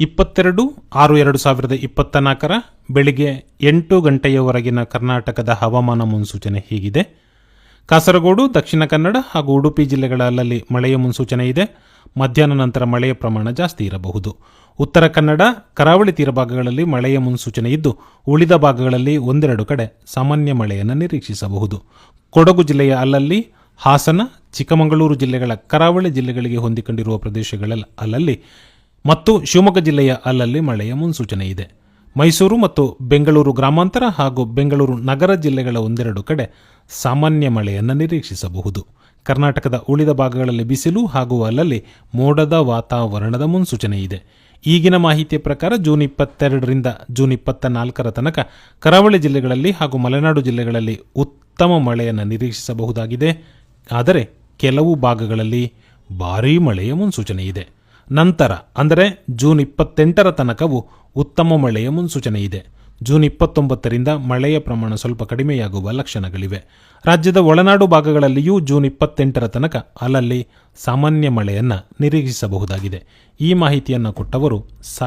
ಇಪ್ಪತ್ತೆರಡು ಆರು ಎರಡು ಸಾವಿರದ ಇಪ್ಪತ್ತ ನಾಲ್ಕರ ಬೆಳಿಗ್ಗೆ ಎಂಟು ಗಂಟೆಯವರೆಗಿನ ಕರ್ನಾಟಕದ ಹವಾಮಾನ ಮುನ್ಸೂಚನೆ ಹೀಗಿದೆ. ಕಾಸರಗೋಡು, ದಕ್ಷಿಣ ಕನ್ನಡ ಹಾಗೂ ಉಡುಪಿ ಜಿಲ್ಲೆಗಳ ಅಲ್ಲಲ್ಲಿ ಮಳೆಯ ಮುನ್ಸೂಚನೆ ಇದೆ. ಮಧ್ಯಾಹ್ನ ನಂತರ ಮಳೆಯ ಪ್ರಮಾಣ ಜಾಸ್ತಿ ಇರಬಹುದು. ಉತ್ತರ ಕನ್ನಡ, ಕರಾವಳಿ ತೀರ ಭಾಗಗಳಲ್ಲಿ ಮಳೆಯ ಮುನ್ಸೂಚನೆ ಇದ್ದು, ಉಳಿದ ಭಾಗಗಳಲ್ಲಿ ಒಂದೆರಡು ಕಡೆ ಸಾಮಾನ್ಯ ಮಳೆಯನ್ನು ನಿರೀಕ್ಷಿಸಬಹುದು. ಕೊಡಗು ಜಿಲ್ಲೆಯ ಅಲ್ಲಲ್ಲಿ, ಹಾಸನ, ಚಿಕ್ಕಮಗಳೂರು ಜಿಲ್ಲೆಗಳ ಕರಾವಳಿ ಜಿಲ್ಲೆಗಳಿಗೆ ಹೊಂದಿಕೊಂಡಿರುವ ಪ್ರದೇಶಗಳ ಅಲ್ಲಲ್ಲಿ ಮತ್ತು ಶಿವಮೊಗ್ಗ ಜಿಲ್ಲೆಯ ಅಲ್ಲಲ್ಲಿ ಮಳೆಯ ಮುನ್ಸೂಚನೆ ಇದೆ. ಮೈಸೂರು ಮತ್ತು ಬೆಂಗಳೂರು ಗ್ರಾಮಾಂತರ ಹಾಗೂ ಬೆಂಗಳೂರು ನಗರ ಜಿಲ್ಲೆಗಳ ಒಂದೆರಡು ಕಡೆ ಸಾಮಾನ್ಯ ಮಳೆಯನ್ನು ನಿರೀಕ್ಷಿಸಬಹುದು. ಕರ್ನಾಟಕದ ಉಳಿದ ಭಾಗಗಳಲ್ಲಿ ಬಿಸಿಲು ಹಾಗೂ ಅಲ್ಲಲ್ಲಿ ಮೋಡದ ವಾತಾವರಣದ ಮುನ್ಸೂಚನೆ ಇದೆ. ಈಗಿನ ಮಾಹಿತಿಯ ಪ್ರಕಾರ ಜೂನ್ ಇಪ್ಪತ್ತೆರಡರಿಂದ ಜೂನ್ ಇಪ್ಪತ್ತ ನಾಲ್ಕರ ತನಕ ಕರಾವಳಿ ಜಿಲ್ಲೆಗಳಲ್ಲಿ ಹಾಗೂ ಮಲೆನಾಡು ಜಿಲ್ಲೆಗಳಲ್ಲಿ ಉತ್ತಮ ಮಳೆಯನ್ನು ನಿರೀಕ್ಷಿಸಬಹುದಾಗಿದೆ. ಆದರೆ ಕೆಲವು ಭಾಗಗಳಲ್ಲಿ ಭಾರೀ ಮಳೆಯ ಮುನ್ಸೂಚನೆ ಇದೆ. ನಂತರ, ಅಂದರೆ ಜೂನ್ ಇಪ್ಪತ್ತೆಂಟರ ತನಕವೂ ಉತ್ತಮ ಮಳೆಯ ಮುನ್ಸೂಚನೆ ಇದೆ. ಜೂನ್ ಇಪ್ಪತ್ತೊಂಬತ್ತರಿಂದ ಮಳೆಯ ಪ್ರಮಾಣ ಸ್ವಲ್ಪ ಕಡಿಮೆಯಾಗುವ ಲಕ್ಷಣಗಳಿವೆ. ರಾಜ್ಯದ ಒಳನಾಡು ಭಾಗಗಳಲ್ಲಿಯೂ ಜೂನ್ ಇಪ್ಪತ್ತೆಂಟರ ತನಕ ಅಲ್ಲಲ್ಲಿ ಸಾಮಾನ್ಯ ಮಳೆಯನ್ನು ನಿರೀಕ್ಷಿಸಬಹುದಾಗಿದೆ. ಈ ಮಾಹಿತಿಯನ್ನು ಕೊಟ್ಟವರು ಸಾಯಿ